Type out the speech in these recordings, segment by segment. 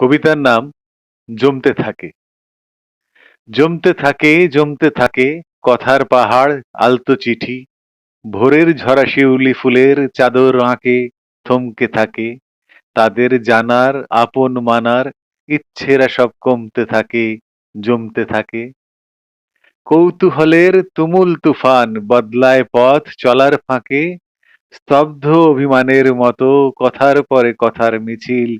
কবিতার নাম জমতে থাকে। জমতে থাকে জমতে থাকে কথার পাহাড়, আলতো চিঠি। ভোরের ঝরা শিউলি ফুলের চাদর আঁকে, থমকে থাকে। তাদের জানার, আপন মানার ইচ্ছেরা সব কমতে থাকে, জমতে থাকে। কৌতূহলের তুমুল তুফান বদলায় পথ চলার ফাঁকে। স্তব্ধ অভিমানের মতো কথার পরে কথার মিছিল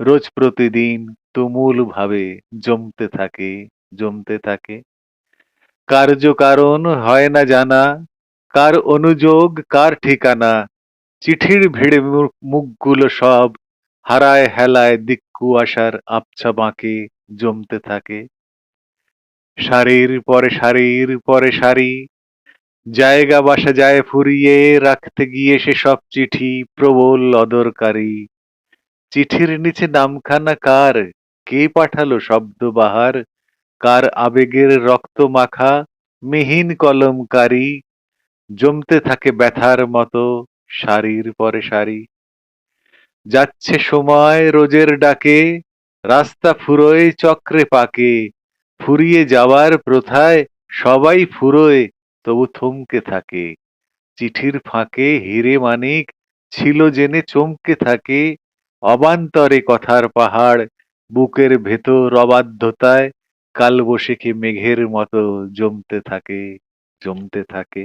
রোজ প্রতিদিন তুমুল ভাবে জমতে থাকে জমতে থাকে। কার্য কারণ হয় না জানা, কার অনুযোগ, কার ঠিকানা, চিঠির ভিড়ে মুখগুলো সব হারায় হেলায় দিক্কু আসার আবছা বাঁকে জমতে থাকে। শাড়ির পরে শাড়ির পরে শাড়ি, জায়গা বাসা যায় ফুরিয়ে, রাখতে গিয়ে সে সব চিঠি প্রবল অদরকারী। চিঠির নিচে নামখানা কার? কে পাঠালো শব্দ বাহার? কার আবেগের রক্ত মাখা? মিহিন কলমকারী? জমতে থাকে ব্যথার মতো সারির পরে সারি যাচ্ছে সময় রোজের ডাকে, রাস্তা ফুরোয় চক্রে পাকে। ফুরিয়ে যাওয়ার প্রথায় সবাই ফুরোয়, তবু থমকে থাকে। চিঠির ফাঁকে হিরে মানিক, ছিল জেনে চমকে থাকে। অবান্তরে কথার পাহাড় বুকের ভেতর অবাধ্যতায় কালবৈশাখী মেঘের মতো জমতে থাকে জমতে থাকে।